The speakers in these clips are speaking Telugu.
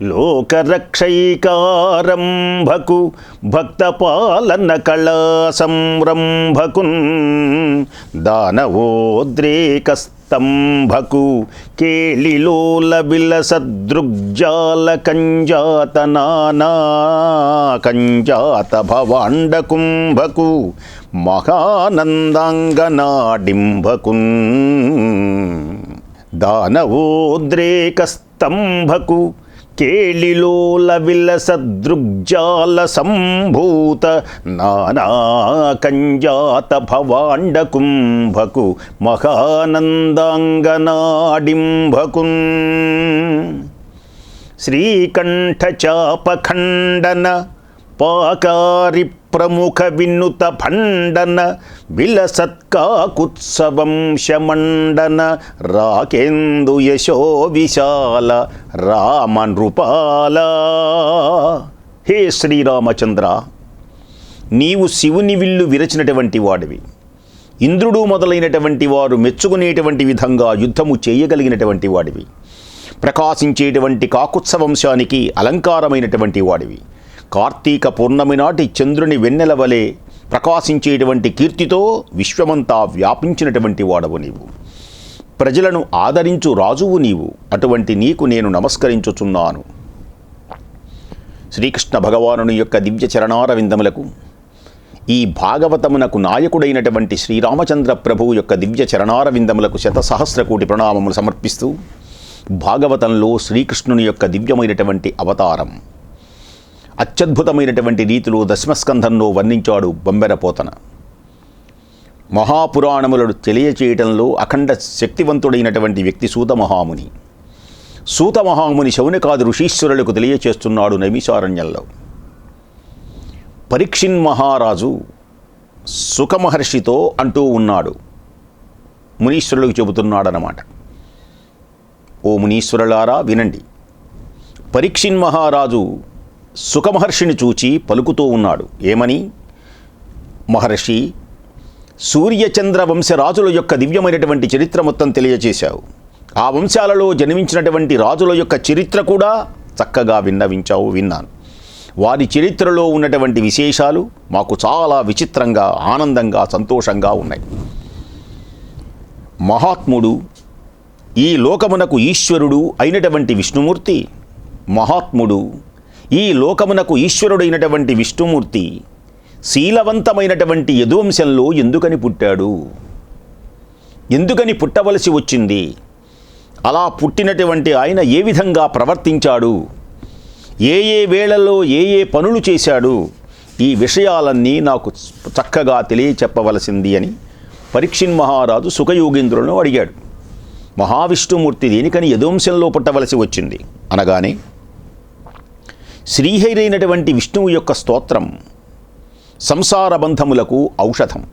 లోకరక్షైకారంభకు భక్తపాలన కళా సంరంభకున్ దానవోద్రేకస్తంభకు కేళిలోల విలసదృగ్జాల కంజాత నానా కంజాత భవాండకుంభకు మహానందాంగనాడింభకున్ దానవోద్రేకస్తంభకు కేళిలోల విలసదృగ్జాల సంభూత నానాకంజాత భవాండ కుంభకు మహానందాంగనాడింభకున్ శ్రీకంఠచాపఖండన పాకారి ప్రముఖ వినుత భండన విలసత్కాకుత్సవం శమండన రాకేందు యశో విశాల రామ నృపాల హే శ్రీరామచంద్ర నీవు శివుని విల్లు విరచినటువంటి వాడివి. ఇంద్రుడు మొదలైనటువంటి వారు మెచ్చుకునేటువంటి విధంగా యుద్ధము చేయగలిగినటువంటి వాడివి. ప్రకాశించేటువంటి కాకుత్సవంశానికి అలంకారమైనటువంటి వాడివి. కార్తీక పూర్ణమి నాటి చంద్రుని వెన్నెల వలె ప్రకాశించేటువంటి కీర్తితో విశ్వమంతా వ్యాపించినటువంటి వాడవు నీవు. ప్రజలను ఆదరించు రాజువు నీవు. అటువంటి నీకు నేను నమస్కరించుచున్నాను. శ్రీకృష్ణ భగవానుని యొక్క దివ్య చరణారవిందములకు ఈ భాగవతమునకు నాయకుడైనటువంటి శ్రీరామచంద్ర ప్రభువు యొక్క దివ్య చరణారవిందములకు శతసహస్రకోటి ప్రణామములు సమర్పిస్తూ భాగవతంలో శ్రీకృష్ణుని యొక్క దివ్యమైనటువంటి అవతారం అత్యద్భుతమైనటువంటి రీతిలో దశమస్కంధంలో వర్ణించాడు బొంబెరపోతన. మహాపురాణములను తెలియచేయటంలో అఖండ శక్తివంతుడైనటువంటి వ్యక్తి సూత మహాముని సూత మహాముని శౌనకాది ఋషీశ్వరులకు తెలియచేస్తున్నాడు నైమిషారణ్యంలో. పరీక్షిన్ మహారాజు సుఖమహర్షితో అంటూ ఉన్నాడు. మునీశ్వరులకు చెబుతున్నాడనమాట ఓ మునీశ్వరులారా వినండి. పరీక్షిన్ మహారాజు సుఖమహర్షిని చూచి పలుకుతూ ఉన్నాడు. ఏమని? మహర్షి సూర్యచంద్ర వంశరాజుల యొక్క దివ్యమైనటువంటి చరిత్ర మొత్తం తెలియజేశావు. ఆ వంశాలలో జన్మించినటువంటి రాజుల యొక్క చరిత్ర కూడా చక్కగా విన్నవించావు విన్నాను. వారి చరిత్రలో ఉన్నటువంటి విశేషాలు మాకు చాలా విచిత్రంగా ఆనందంగా సంతోషంగా ఉన్నాయి. మహాత్ముడు ఈ లోకమునకు ఈశ్వరుడు అయినటువంటి విష్ణుమూర్తి మహాత్ముడు ఈ లోకమునకు ఈశ్వరుడైనటువంటి విష్ణుమూర్తి శీలవంతమైనటువంటి యదువంశంలో ఎందుకని పుట్టాడు? ఎందుకని పుట్టవలసి వచ్చింది? అలా పుట్టినటువంటి ఆయన ఏ విధంగా ప్రవర్తించాడు? ఏ ఏ వేళల్లో ఏ ఏ పనులు చేశాడు? ఈ విషయాలన్నీ నాకు చక్కగా తెలియచెప్పవలసింది అని పరీక్షిన్ మహారాజు సుఖయోగేంద్రులను అడిగాడు. మహావిష్ణుమూర్తి దేనికని యదువంశంలో పుట్టవలసి వచ్చింది? అనగానే శ్రీహైరైనటువంటి విష్ణువు యొక్క స్తోత్రం సంసార బంధములకు ఔషధం.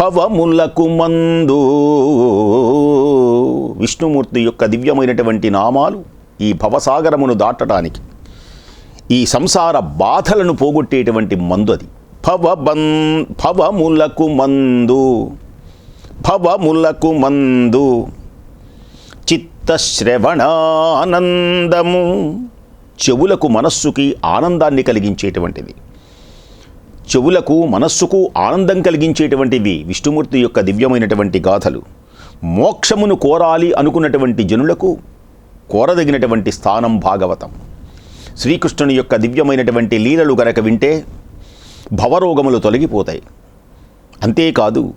భవములకు మందు. విష్ణుమూర్తి యొక్క దివ్యమైనటువంటి నామాలు ఈ భవసాగరమును దాటడానికి ఈ సంసార బాధలను పోగొట్టేటువంటి మందు అది భవబన్ భవములకు మందు. భవములకు మందు. చిత్తశ్రవణానందము. చెవులకు మనస్సుకి ఆనందాన్ని కలిగించేటువంటిది. చెవులకు మనస్సుకు ఆనందం కలిగించేటువంటివి విష్ణుమూర్తి యొక్క దివ్యమైనటువంటి గాథలు. మోక్షమును కోరాలి అనుకున్నటువంటి జనులకు కోరదగినటువంటి స్థానం భాగవతం. శ్రీకృష్ణుని యొక్క దివ్యమైనటువంటి లీలలు గనక వింటే భవరోగములు తొలగిపోతాయి. అంతేకాదు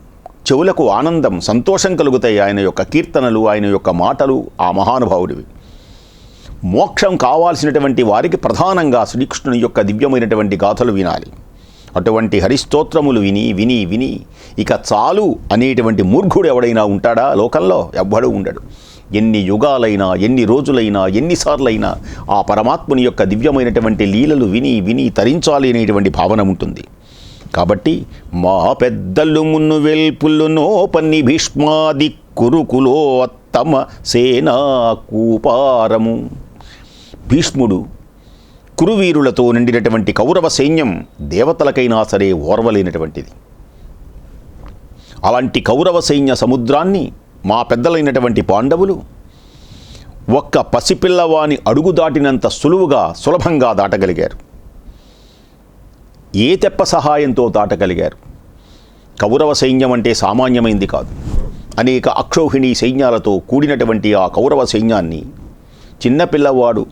చెవులకు ఆనందం సంతోషం కలుగుతాయి ఆయన యొక్క కీర్తనలు ఆయన యొక్క మాటలు ఆ మహానుభావుడివి. మోక్షం కావాల్సినటువంటి వారికి ప్రధానంగా శ్రీకృష్ణుని యొక్క దివ్యమైనటువంటి గాథలు వినాలి. అటువంటి హరిస్తోత్రములు విని విని విని ఇక చాలు అనేటువంటి మూర్ఖుడు ఎవడైనా ఉంటాడా? లోకంలో ఎవ్వడూ ఉండడు. ఎన్ని యుగాలైనా ఎన్ని రోజులైనా ఎన్నిసార్లైనా ఆ పరమాత్ముని యొక్క దివ్యమైనటువంటి లీలలు విని విని తరించాలి అనేటువంటి భావన ఉంటుంది. కాబట్టి మా పెద్దలు మున్ను వెల్పులు పన్ని భీష్మాది కురుకులో అత్తమ సేనా కూపారము. భీష్ముడు కురువీరులతో నిండినటువంటి కౌరవ సైన్యం దేవతలకైనా సరే ఓర్వలేనటువంటిది. అలాంటి కౌరవ సైన్య సముద్రాన్ని మా పెద్దలైనటువంటి పాండవులు ఒక్క పసిపిల్లవాని అడుగు దాటినంత సులువుగా సులభంగా దాటగలిగారు. ఏ తెప్ప సహాయంతో దాటగలిగారు? కౌరవ సైన్యం అంటే సామాన్యమైంది కాదు. అనేక అక్షౌహిణీ సైన్యాలతో కూడినటువంటి ఆ కౌరవ సైన్యాన్ని చిన్నపిల్లవాడు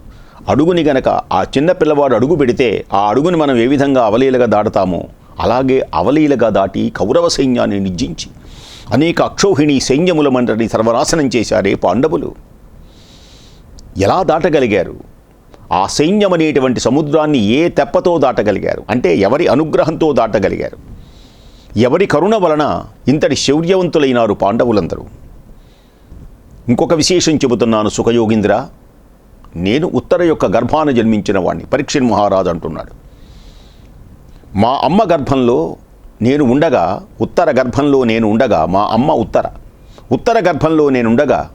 అడుగుని గనక ఆ చిన్న పిల్లవాడు అడుగు పెడితే ఆ అడుగుని మనం ఏ విధంగా అవలీలగా దాటుతామో అలాగే అవలీలగా దాటి కౌరవ సైన్యాన్ని నిర్జించి అనేక అక్షోహిణి సైన్యముల మండలిని సర్వనాశనం చేశారే పాండవులు. ఎలా దాటగలిగారు? ఆ సైన్యం అనేటువంటి సముద్రాన్ని ఏ తెప్పతో దాటగలిగారు? అంటే ఎవరి అనుగ్రహంతో దాటగలిగారు? ఎవరి కరుణ వలన ఇంతటి శౌర్యవంతులైనారు పాండవులందరూ? ఇంకొక విశేషం చెబుతున్నాను సుఖయోగింద్ర. నేను ఉత్తర యొక్క గర్భాన జన్మించిన వాడిని పరీక్షణ్ మహారాజు అంటున్నాడు. మా అమ్మ గర్భంలో నేను ఉండగా ఉత్తర గర్భంలో నేను ఉండగా మా అమ్మ ఉత్తర. ఉత్తర గర్భంలో నేను ఉండగా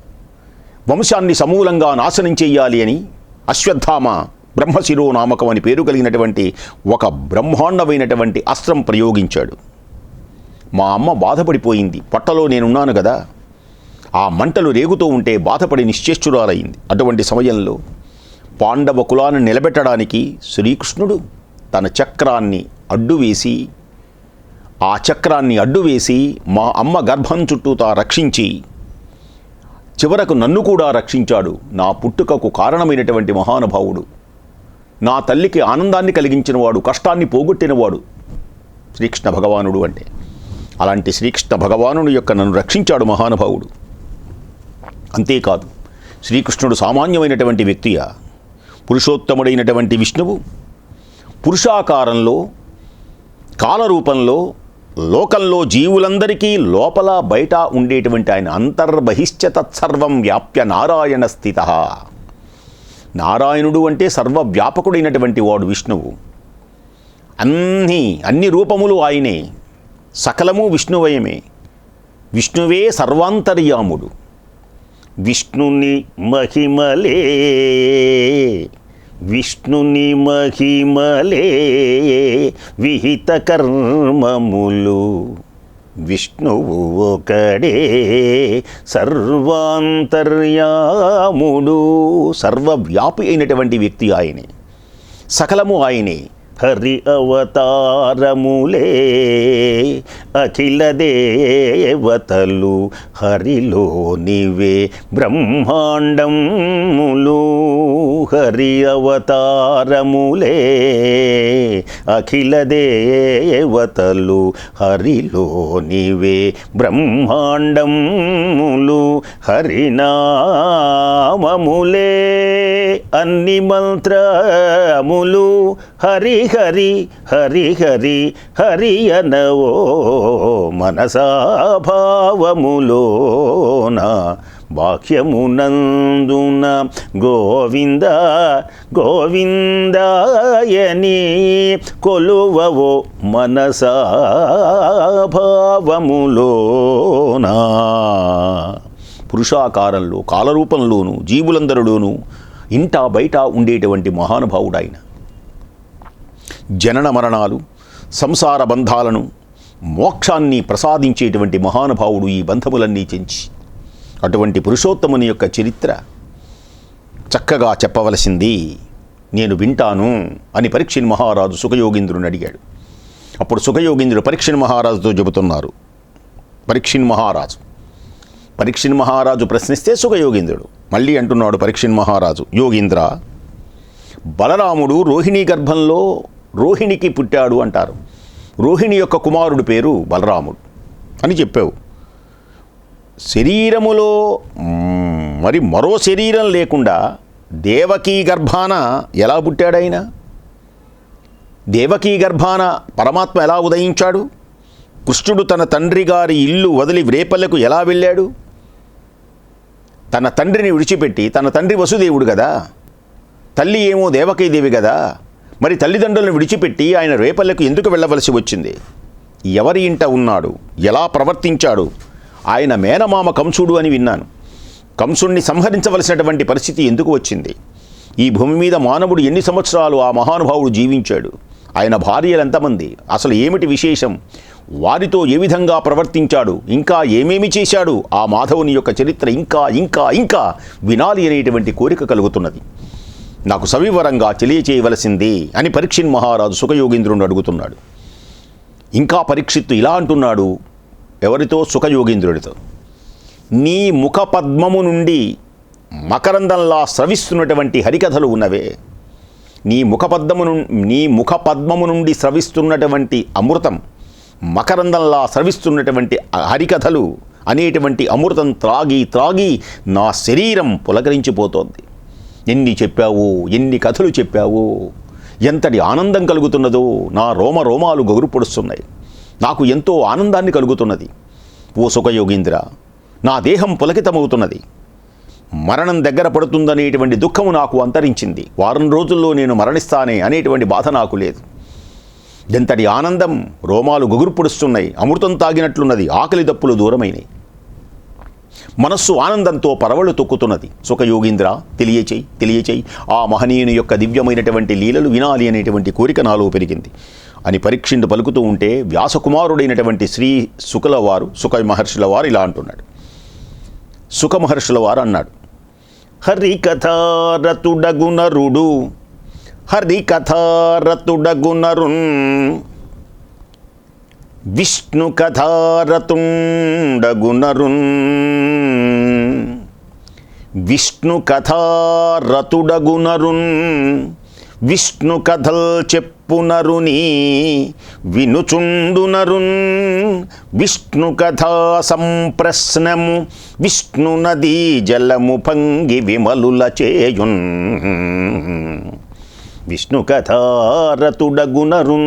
వంశాన్ని సమూలంగా నాశనం చెయ్యాలి అని అశ్వత్థామ బ్రహ్మశిరో నామకం అని పేరు కలిగినటువంటి ఒక బ్రహ్మాండమైనటువంటి అస్త్రం ప్రయోగించాడు. మా అమ్మ బాధపడిపోయింది. పొట్టలో నేనున్నాను కదా ఆ మంటలు రేగుతూ ఉంటే బాధపడి నిశ్చేష్టురాలయ్యింది అటువంటి సమయంలో పాండవ కులాన్ని నిలబెట్టడానికి శ్రీకృష్ణుడు తన చక్రాన్ని అడ్డు వేసి ఆ చక్రాన్ని అడ్డు వేసి మా అమ్మ గర్భం చుట్టూతా రక్షించి చివరకు నన్ను కూడా రక్షించాడు. నా పుట్టుకకు కారణమైనటువంటి మహానుభావుడు. నా తల్లికి ఆనందాన్ని కలిగించినవాడు కష్టాన్ని పోగొట్టినవాడు శ్రీకృష్ణ భగవానుడు అంటే. అలాంటి శ్రీకృష్ణ భగవానుడు యొక్క నన్ను రక్షించాడు మహానుభావుడు. అంతేకాదు శ్రీకృష్ణుడు సామాన్యమైనటువంటి వ్యక్తియా? పురుషోత్తముడైనటువంటి విష్ణువు? పురుషాకారంలో కాలరూపంలో లోకంలో జీవులందరికీ లోపల బయట ఉండేటువంటి ఆయన అంతర్బహిశ్చ తత్సర్వం వ్యాప్య నారాయణ స్థిత. నారాయణుడు అంటే సర్వవ్యాపకుడైనటువంటి వాడు విష్ణువు. అన్ని అన్ని రూపములు ఆయనే. సకలము విష్ణువయమే. విష్ణువే సర్వాంతర్యాముడు. విష్ణుని మహిమలే. విష్ణుని మహిమలే. విహిత కర్మములు విష్ణువు ఒకడే. సర్వాంతర్యాముడు సర్వవ్యాపి అయినటువంటి వ్యక్తి ఆయనే. సకలము ఆయనే. హరి అవతారములే. అఖిల దేవతలు హరిలోనివే బ్రహ్మాండములు. హరి అవతారములే. అఖిల దేవతలు హరిలోనివే బ్రహ్మాండములు. హరినామములే అన్ని మంత్రములు హరి హరి హరి హరి హరి అనవో మనసాభావములోన బాహ్యమునందున గోవింద గోవిందాయని కొలువవో మనసాభావములోన పురుషాకారంలో కాలరూపంలోనూ జీవులందరిలోనూ ఇంటా బయట ఉండేటువంటి మహానుభావుడు ఆయన. జనన మరణాలు సంసార బంధాలను మోక్షాన్ని ప్రసాదించేటువంటి మహానుభావుడు ఈ బంధములన్నీ చెంచి అటువంటి పురుషోత్తముని యొక్క చరిత్ర చక్కగా చెప్పవలసింది నేను వింటాను అని పరీక్షణ్ మహారాజు సుఖయోగింద్రుని అడిగాడు. అప్పుడు సుఖయోగింద్రుడు పరీక్షణ్ మహారాజుతో చెబుతున్నారు. పరీక్షణ్ మహారాజు పరీక్షణ్ మహారాజు ప్రశ్నిస్తే సుఖయోగీంద్రుడు. మళ్ళీ అంటున్నాడు పరీక్షణ్ మహారాజు యోగీంద్ర బలరాముడు రోహిణీ గర్భంలో రోహిణికి పుట్టాడు అంటారు. రోహిణి యొక్క కుమారుడు పేరు బలరాముడు అని చెప్పావు. శరీరములో మరి మరో శరీరం లేకుండా దేవకీ గర్భాన ఎలా పుట్టాడైన దేవకీ గర్భాన పరమాత్మ ఎలా ఉదయించాడు? కృష్ణుడు తన తండ్రి గారి ఇల్లు వదిలి వ్రేపల్లకు ఎలా వెళ్ళాడు? తన తండ్రిని విడిచిపెట్టి తన తండ్రి వసుదేవుడు కదా తల్లి ఏమో దేవకీదేవి కదా మరి తల్లిదండ్రులను విడిచిపెట్టి ఆయన రేపల్లెకు ఎందుకు వెళ్ళవలసి వచ్చింది? ఎవరి ఇంట ఉన్నాడు? ఎలా ప్రవర్తించాడు? ఆయన మేనమామ కంసుడు అని విన్నాను. కంసుణ్ణి సంహరించవలసినటువంటి పరిస్థితి ఎందుకు వచ్చింది? ఈ భూమి మీద మానవుడు ఎన్ని సంవత్సరాలు ఆ మహానుభావుడు జీవించాడు? ఆయన భార్యలు ఎంతమంది అసలు ఏమిటి విశేషం? వారితో ఏ విధంగా ప్రవర్తించాడు? ఇంకా ఏమేమి చేశాడు? ఆ మాధవుని యొక్క చరిత్ర ఇంకా ఇంకా ఇంకా వినాలి అనేటువంటి కోరిక కలుగుతున్నది. నాకు సవివరంగా తెలియచేయవలసింది అని పరీక్షిన్ మహారాజు సుఖయోగేంద్రుడు అడుగుతున్నాడు. ఇంకా పరీక్షిత్తు ఇలా అంటున్నాడు ఎవరితో? సుఖయోగేంద్రుడితో. నీ ముఖ పద్మము నుండి మకరందంలా స్రవిస్తున్నటువంటి హరికథలు ఉన్నవే. నీ ముఖపద్మము నీ ముఖ పద్మము నుండి స్రవిస్తున్నటువంటి అమృతం మకరందంలా స్రవిస్తున్నటువంటి హరికథలు అనేటువంటి అమృతం త్రాగి త్రాగి నా శరీరం పులకరించిపోతోంది. ఎన్ని చెప్పావు ఎన్ని కథలు చెప్పావు ఎంతటి ఆనందం కలుగుతున్నదో నా రోమ రోమాలు గగురు పొడుస్తున్నాయి. నాకు ఎంతో ఆనందాన్ని కలుగుతున్నది. ఓ సుఖయోగీంద్ర నా దేహం పులకితమవుతున్నది. మరణం దగ్గర పడుతుందనేటువంటి దుఃఖము నాకు అంతరించింది. వారం రోజుల్లో నేను మరణిస్తానే అనేటువంటి బాధ నాకు లేదు. ఎంతటి ఆనందం రోమాలు గగురు పొడుస్తున్నాయి. అమృతం తాగినట్లున్నది. ఆకలి దప్పులు దూరమైనవి మనస్సు ఆనందంతో పరవళ్ళు తొక్కుతున్నది. సుఖయోగీంద్ర తెలియచేయి తెలియచేయి. ఆ మహనీయుని యొక్క దివ్యమైనటువంటి లీలలు వినాలి అనేటువంటి కోరిక నాలో పెరిగింది. అని పరీక్షిండు పలుకుతూ ఉంటే వ్యాసకుమారుడైనటువంటి శ్రీ శుకుల వారు సుఖ మహర్షుల వారు ఇలా అంటున్నాడు. సుఖ మహర్షుల వారు అన్నాడు హరికథారతుడగునరుడు కథారతుడగునరుడు విష్ణు కథారతుండగునరున్. విష్ణు కథారతుడగునరున్. విష్ణు కథల్ చెప్పునరుని వినుచుండునరున్. విష్ణు కథా సంప్రశ్నము విష్ణు నదీ జలము పంగి విమలుల చేయున్. విష్ణు కథారతుడగునరున్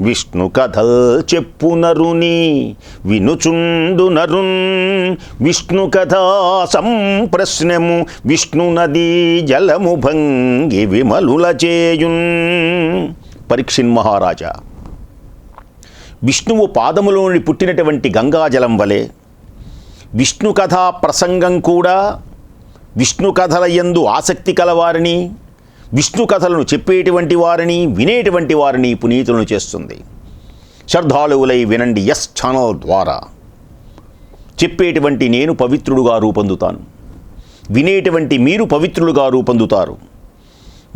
విష్ణు కథల్ చెప్పునరుని వినుచుండునరున్ విష్ణు కథా సంప్రశ్నము విష్ణు నదీ జలము భంగి విమలుల చేయున్. పరీక్షిన్ మహారాజా విష్ణువు పాదములోని పుట్టినటువంటి గంగాజలం వలె విష్ణు కథా ప్రసంగం కూడా విష్ణు కథల యందు ఆసక్తి కలవారిని విష్ణు కథలను చెప్పేటువంటి వారిని వినేటువంటి వారిని పునీతులను చేస్తుంది. శ్రద్ధాళువులై వినండి ఎస్ ఛానల్ ద్వారా. చెప్పేటువంటి నేను పవిత్రుడుగా రూపొందుతాను. వినేటువంటి మీరు పవిత్రులుగా రూపొందుతారు.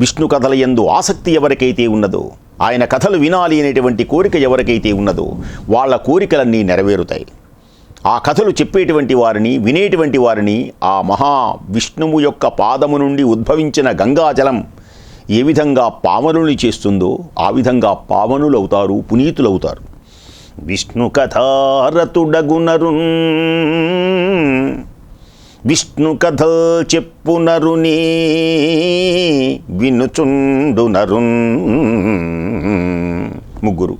విష్ణు కథల ఎందు ఆసక్తి ఎవరికైతే ఉన్నదో ఆయన కథలు వినాలి అనేటువంటి కోరిక ఎవరికైతే ఉన్నదో వాళ్ళ కోరికలన్నీ నెరవేరుతాయి. ఆ కథలు చెప్పేటువంటి వారిని వినేటువంటి వారిని ఆ మహా విష్ణువు యొక్క పాదము నుండి ఉద్భవించిన గంగాజలం ఏ విధంగా పావనుని చేస్తుందో ఆ విధంగా పావనులవుతారు పునీతులవుతారు. విష్ణు కథారతుడగునరున్ విష్ణు కథ చెప్పునరుని వినుచుండునరున్. ముగ్గురు.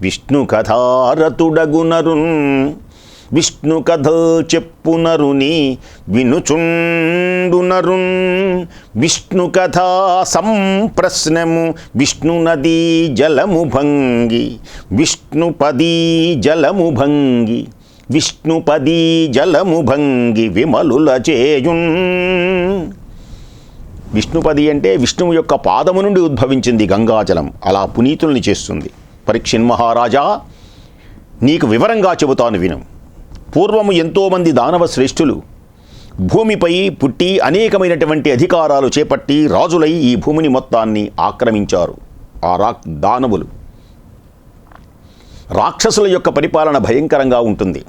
విష్ణు కథారతుడగునరున్ విష్ణు కథ చెప్పునరుని వినుచుండునరున్. విష్ణు కథా సంప్రశ్నము విష్ణు నదీ జలము భంగి. విష్ణుపదీ జలము భంగి. విష్ణుపదీ జలము భంగి విమలుల చేయున్. విష్ణుపది అంటే విష్ణువు యొక్క పాదము నుండి ఉద్భవించింది గంగాజలం. అలా పునీతుల్ని చేస్తుంది. పరీక్షిన్ మహారాజా నీకు వివరంగా చెబుతాను విను. పూర్వము ఎంతోమంది దానవ శ్రేష్ఠులు. భూమిపై పుట్టి అనేకమైనటువంటి అధికారాలు చేపట్టి రాజులై ఈ భూమిని మొత్తాన్ని ఆక్రమించారు. ఆ రా దానవులు. రాక్షసుల యొక్క పరిపాలన భయంకరంగా ఉంటుంది.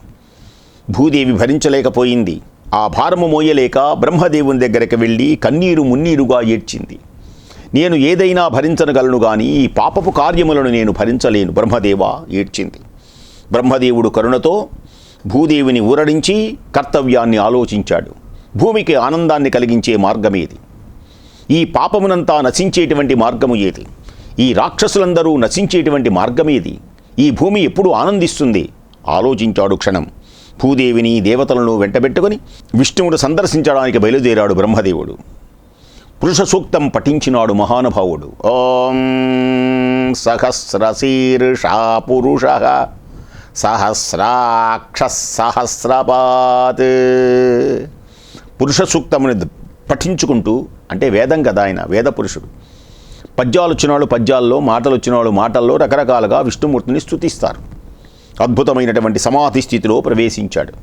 భూదేవి భరించలేకపోయింది. ఆ భారము మోయలేక బ్రహ్మదేవుని దగ్గరికి వెళ్ళి కన్నీరు మున్నీరుగా ఏడ్చింది. నేను ఏదైనా భరించనగలను కానీ ఈ పాపపు కార్యములను నేను భరించలేను బ్రహ్మదేవ ఏడ్చింది. బ్రహ్మదేవుడు కరుణతో భూదేవిని ఊరడించి కర్తవ్యాన్ని ఆలోచించాడు. భూమికి ఆనందాన్ని కలిగించే మార్గమేది ఈ పాపమునంతా నశించేటువంటి మార్గము ఏది? ఈ రాక్షసులందరూ నశించేటువంటి మార్గమేది ఈ భూమి ఎప్పుడు ఆనందిస్తుంది? ఆలోచించాడు క్షణం. భూదేవిని దేవతలను వెంటబెట్టుకుని విష్ణువును సందర్శించడానికి బయలుదేరాడు బ్రహ్మదేవుడు. పురుష సూక్తం పఠించినాడు మహానుభావుడు. ఓం సహస్రశీర్షా పురుష సహస్రాక్ష సహస్రపాత్ పురుష సూక్తముని పఠించుకుంటూ అంటే వేదం కదా ఆయన వేద పురుషుడు. పద్యాలు వచ్చినాడు పద్యాల్లో మాటలు వచ్చినాడు మాటల్లో రకరకాలుగా విష్ణుమూర్తిని స్థుతిస్తారు అద్భుతమైనటువంటి సమాధి స్థితిలో ప్రవేశించాడు.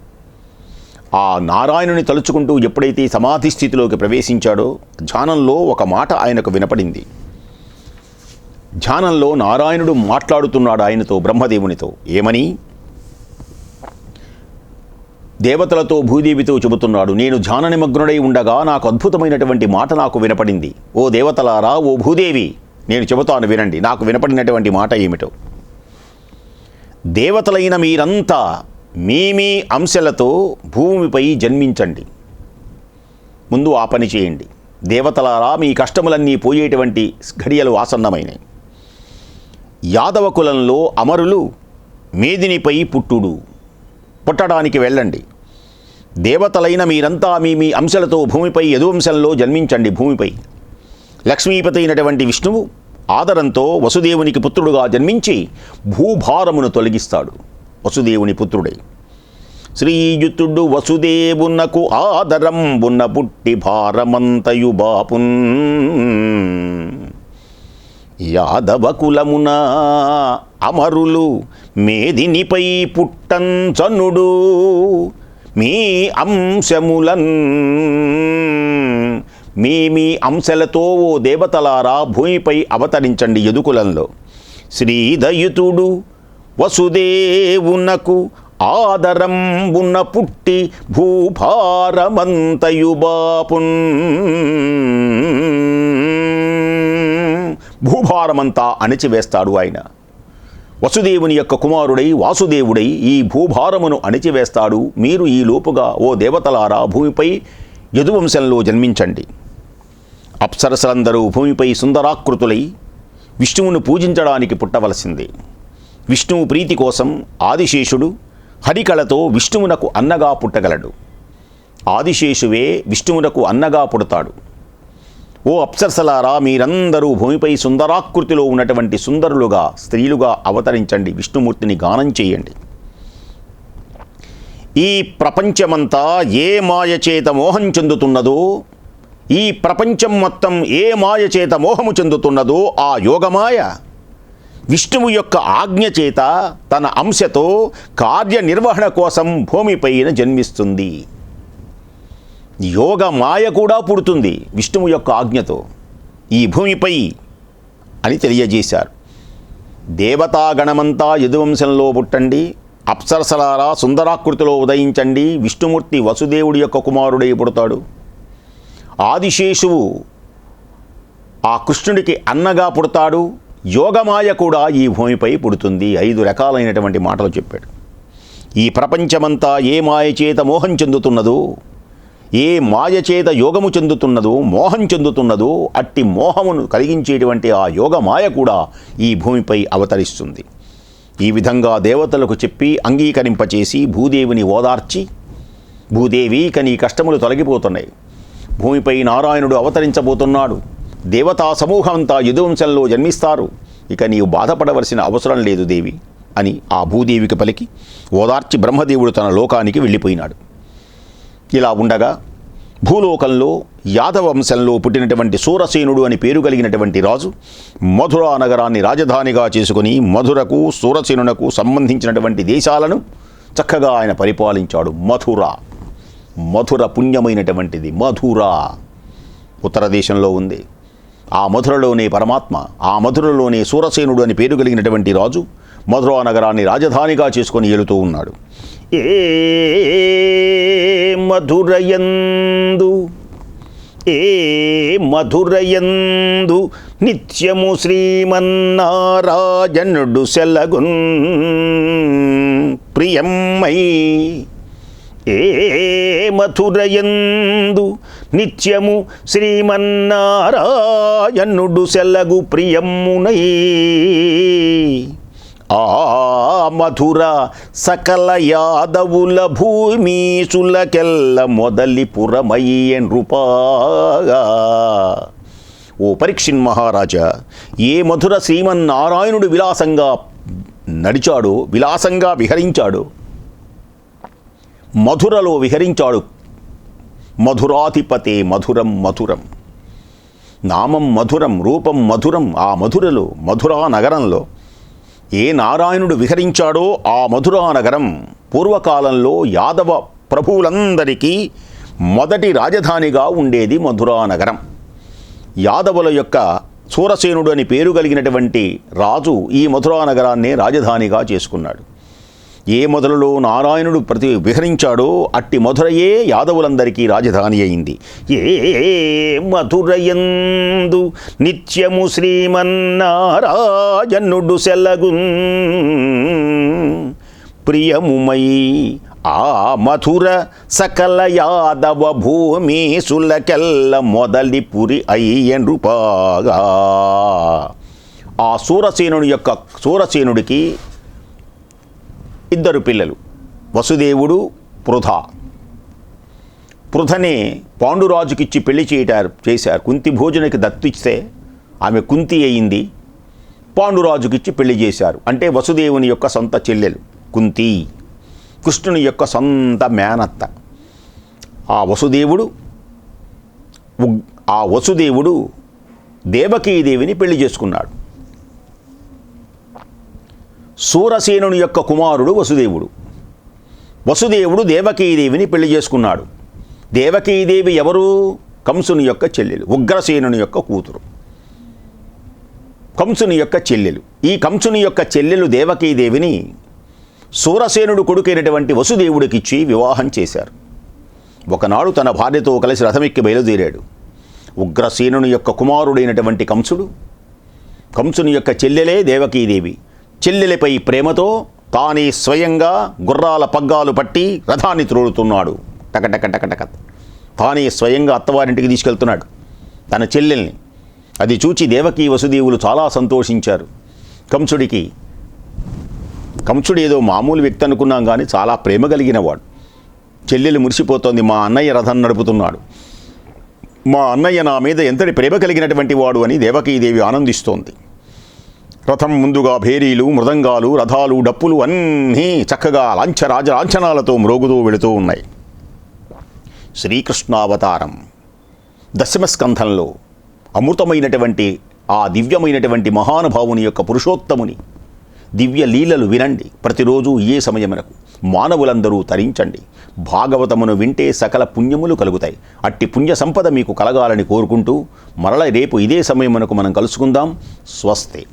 ఆ నారాయణుని తలుచుకుంటూ ఎప్పుడైతే సమాధి స్థితిలోకి ప్రవేశించాడో ధ్యానంలో ఒక మాట ఆయనకు వినపడింది. ధ్యానంలో నారాయణుడు మాట్లాడుతున్నాడు ఆయనతో బ్రహ్మదేవునితో. ఏమని? దేవతలతో భూదేవితో చెబుతున్నాడు నేను ధ్యాన నిమగ్నుడై ఉండగా నాకు అద్భుతమైనటువంటి మాట నాకు వినపడింది. ఓ దేవతలారా ఓ భూదేవి నేను చెబుతాను వినండి నాకు వినపడినటువంటి మాట ఏమిటో. దేవతలైన మీరంతా మీ మీ అంశలతో భూమిపై జన్మించండి. ముందు ఆ పని చేయండి. దేవతలారా మీ కష్టములన్నీ పోయేటువంటి ఘడియలు ఆసన్నమైనవి. యాదవ కులంలో అమరులు మేదినిపై పుట్టుడు. పుట్టడానికి వెళ్ళండి. దేవతలైన మీరంతా మీ మీ అంశలతో భూమిపై యదువంశంలో జన్మించండి భూమిపై. లక్ష్మీపతి అయినటువంటి విష్ణువు ఆదరంతో వసుదేవునికి పుత్రుడుగా జన్మించి భూభారమును తొలగిస్తాడు. వసుదేవుని పుత్రుడై. శ్రీయుతుడు వసుదేవునకు ఆదరంబున పుట్టి భారమంతయు బాపున్. యాదవ కులమున అమరులు మేదినిపై పుట్టంచనుడు మీ అంశములన్. మీ మీ అంశలతో ఓ దేవతలారా భూమిపై అవతరించండి యదుకులంలో శ్రీదయుతుడు వసుదేవునకు ఆదరంబున పుట్టి భూభారమంతయుబాపున్ భూభారమంతా అణిచివేస్తాడు ఆయన. వసుదేవుని యొక్క కుమారుడై వాసుదేవుడై ఈ భూభారమును అణిచివేస్తాడు. మీరు ఈ లోపుగా ఓ దేవతలారా భూమిపై యదువంశంలో జన్మించండి. అప్సరసలందరూ భూమిపై సుందరాకృతులై విష్ణువును పూజించడానికి పుట్టవలసిందే. విష్ణువు ప్రీతి కోసం ఆదిశేషుడు హరికళతో విష్ణువునకు అన్నగా పుట్టగలడు. ఆదిశేషువే విష్ణువునకు అన్నగా పుడతాడు. ఓ అప్సరసలారా మీరందరూ భూమిపై సుందరాకృతిలో ఉన్నటువంటి సుందరులుగా స్త్రీలుగా అవతరించండి విష్ణుమూర్తిని గానం చేయండి. ఈ ప్రపంచమంతా ఏ మాయ చేత మోహం చెందుతున్నదో ఈ ప్రపంచం మొత్తం ఏ మాయ చేత మోహము చెందుతున్నదో ఆ యోగమాయ విష్ణువు యొక్క ఆజ్ఞ చేత తన అంశతో కార్యనిర్వహణ కోసం భూమిపైన జన్మిస్తుంది. యోగ మాయ కూడా పుడుతుంది విష్ణువు యొక్క ఆజ్ఞతో. ఈ భూమిపై అని తెలియజేశారు. దేవతాగణమంతా యదువంశంలో పుట్టండి అప్సరసలారా సుందరాకృతిలో ఉదయించండి విష్ణుమూర్తి వసుదేవుడి యొక్క కుమారుడై పుడతాడు. ఆదిశేషువు ఆ కృష్ణుడికి అన్నగా పుడతాడు. యోగమాయ కూడా ఈ భూమిపై పుడుతుంది. ఐదు రకాలైనటువంటి మాటలు చెప్పాడు. ఈ ప్రపంచమంతా ఏ మాయ చేత మోహం చెందుతున్నదో ఏ మాయచేత యోగము చెందుతున్నదో మోహం చెందుతున్నదో అట్టి మోహమును కలిగించేటువంటి ఆ యోగ మాయ కూడా ఈ భూమిపై అవతరిస్తుంది. ఈ విధంగా దేవతలకు చెప్పి అంగీకరింపచేసి భూదేవిని ఓదార్చి భూదేవి కనీ కష్టములు తొలగిపోతున్నాయి. భూమిపై నారాయణుడు అవతరించబోతున్నాడు. దేవతా సమూహం అంతా యదువంశంలో జన్మిస్తారు. ఇక నీవు బాధపడవలసిన అవసరం లేదు దేవి అని ఆ భూదేవికి పలికి ఓదార్చి బ్రహ్మదేవుడు తన లోకానికి వెళ్ళిపోయినాడు. ఇలా ఉండగా భూలోకంలో యాదవ వంశంలో పుట్టినటువంటి సూరసేనుడు అని పేరు కలిగినటువంటి రాజు మధురా నగరాన్ని రాజధానిగా చేసుకుని మధురకు సూరసేనునకు సంబంధించినటువంటి దేశాలను చక్కగా ఆయన పరిపాలించాడు. మధుర మధుర పుణ్యమైనటువంటిది. మధుర ఉత్తర దేశంలో ఉంది. ఆ మధురలోనే పరమాత్మ ఆ మధురలోనే సూరసేనుడు అని పేరు కలిగినటువంటి రాజు మధురా నగరాన్ని రాజధానిగా చేసుకొని ఏలుతూ ఉన్నాడు. ఏ మధురయందు ఏ మధురయందు నిత్యము శ్రీమన్నారాజనుడు సెలగున్ ప్రియమ్మై. ఏ మధురయందు నిత్యము శ్రీమన్నారాయణుడు సెలగు ప్రియమ్మునై. ఆ మధుర సకల యాదవుల భూమీసులకెల్ల మొదలి పురమయ్యన్ రూపాగా. ఓ పరీక్షిన్ మహారాజా ఏ మధుర శ్రీమన్నారాయణుడు విలాసంగా నడిచాడు విలాసంగా విహరించాడు? మధురలో విహరించాడు. మధురాధిపతే మధురం మధురం. నామం మధురం రూపం మధురం ఆ మధురలో మధురా నగరంలో. ఏ నారాయణుడు విహరించాడో ఆ మధురా నగరం పూర్వకాలంలో యాదవ ప్రభువులందరికీ మొదటి రాజధానిగా ఉండేది మధురా నగరం యాదవుల యొక్క సూరసేనుడు అని పేరు కలిగినటువంటి రాజు ఈ మధురా నగరాన్నే రాజధానిగా చేసుకున్నాడు. ఏ మొదలలో నారాయణుడు ప్రతి విహరించాడో అట్టి మధురయే యాదవులందరికీ రాజధాని అయింది. ఏ మధురయందు నిత్యము శ్రీమన్నారాజనుడు సెలగున్. ప్రియముమై ఆ మధుర సకల యాదవ భూమి సులకెల్ల మొదలి పురి అయ్యనుపాగా ఆ సూరసేనుడి యొక్క సూరసేనుడికి ఇద్దరు పిల్లలు. వసుదేవుడు పృథ. పృథని పాండురాజుకిచ్చి పెళ్ళి చేయటారు చేశారు. కుంతి భోజనకి దత్తిస్తే ఆమె కుంతి అయింది. పాండురాజుకిచ్చి పెళ్ళి చేశారు. అంటే వసుదేవుని యొక్క సొంత చెల్లెలు కుంతి. కృష్ణుని యొక్క సొంత మేనత్త. ఆ వసుదేవుడు ఆ వసుదేవుడు దేవకీదేవిని పెళ్ళి చేసుకున్నాడు. సూరసేనుని యొక్క కుమారుడు వసుదేవుడు. వసుదేవుడు దేవకీదేవిని పెళ్ళి చేసుకున్నాడు. దేవకీదేవి ఎవరు? కంసుని యొక్క చెల్లెలు ఉగ్రసేనుని యొక్క కూతురు. కంసుని యొక్క చెల్లెలు. ఈ కంసుని యొక్క చెల్లెలు దేవకీదేవిని సూరసేనుడు కొడుకైనటువంటి వసుదేవుడికిచ్చి వివాహం చేశారు. ఒకనాడు తన భార్యతో కలిసి రథమెక్కి బయలుదేరాడు. ఉగ్రసేనుని యొక్క కుమారుడైనటువంటి కంసుడు కంసుని యొక్క చెల్లెలే దేవకీదేవి. చెల్లెలపై ప్రేమతో తానే స్వయంగా గుర్రాల పగ్గాలు పట్టి రథాన్ని త్రోడుతున్నాడు. టకటక టకటక తానే స్వయంగా అత్తవారింటికి తీసుకెళ్తున్నాడు. తన చెల్లెల్ని. అది చూచి దేవకీ వసుదేవులు చాలా సంతోషించారు. కంసుడికి కంసుడు ఏదో మామూలు వ్యక్తి అనుకున్నాం కానీ చాలా ప్రేమ కలిగినవాడు చెల్లెలు మురిసిపోతోంది మా అన్నయ్య రథం నడుపుతున్నాడు. మా అన్నయ్య నా మీద ఎంతటి ప్రేమ కలిగినటువంటి వాడు అని దేవకీదేవి ఆనందిస్తోంది. రథం ముందుగా భేరీలు మృదంగాలు రథాలు డప్పులు అన్నీ చక్కగా లాంఛ రాజ లాంఛనాలతో మ్రోగుతూ వెళుతూ ఉన్నాయి. శ్రీకృష్ణావతారం. దశమస్కంధంలో అమృతమైనటువంటి ఆ దివ్యమైనటువంటి మహానుభావుని యొక్క పురుషోత్తముని దివ్య లీలలు వినండి. ప్రతిరోజు ఏ సమయమునకు మానవులందరూ తరించండి. భాగవతమును వింటే సకల పుణ్యములు కలుగుతాయి. అట్టి పుణ్య సంపద మీకు కలగాలని కోరుకుంటూ మరల రేపు ఇదే సమయమునకు మనం కలుసుకుందాం. స్వస్తి.